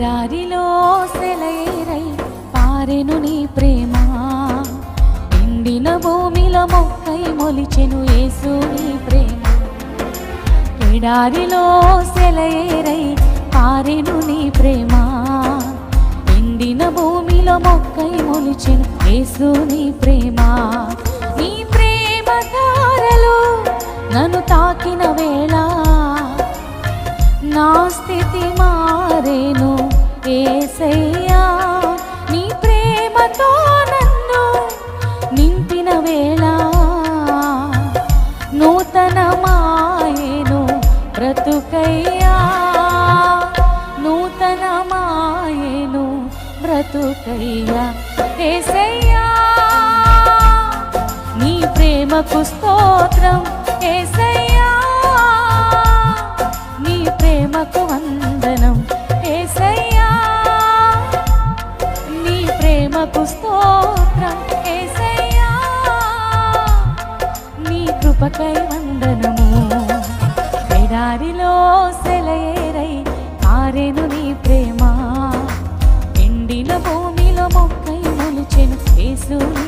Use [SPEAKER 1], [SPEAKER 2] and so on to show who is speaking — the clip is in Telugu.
[SPEAKER 1] దారిలో సెలయేరై పారెను నీ ప్రేమ. ఎండిన భూమిలో మొక్కై మొలిచెను యేసు నీ ప్రేమ. ఎడారిలో సెలయేరై పారెను నీ ప్రేమ. ఎండిన భూమిలో మొక్కై మొలిచెను యేసు నీ ప్రేమ. నీ ప్రేమ ధారలు నన్ను తాకిన వేళ నా స్థితిని బ్రతుకయ్యా. ఏసయ్యా నీ ప్రేమకు స్తోత్రం. ఏసయ్యా నీ ప్రేమకు వందనం. ఏసయ్యా నీ ప్రేమకు స్తోత్రం. ఏసయ్యా నీ కృపకై వందనం. Rasul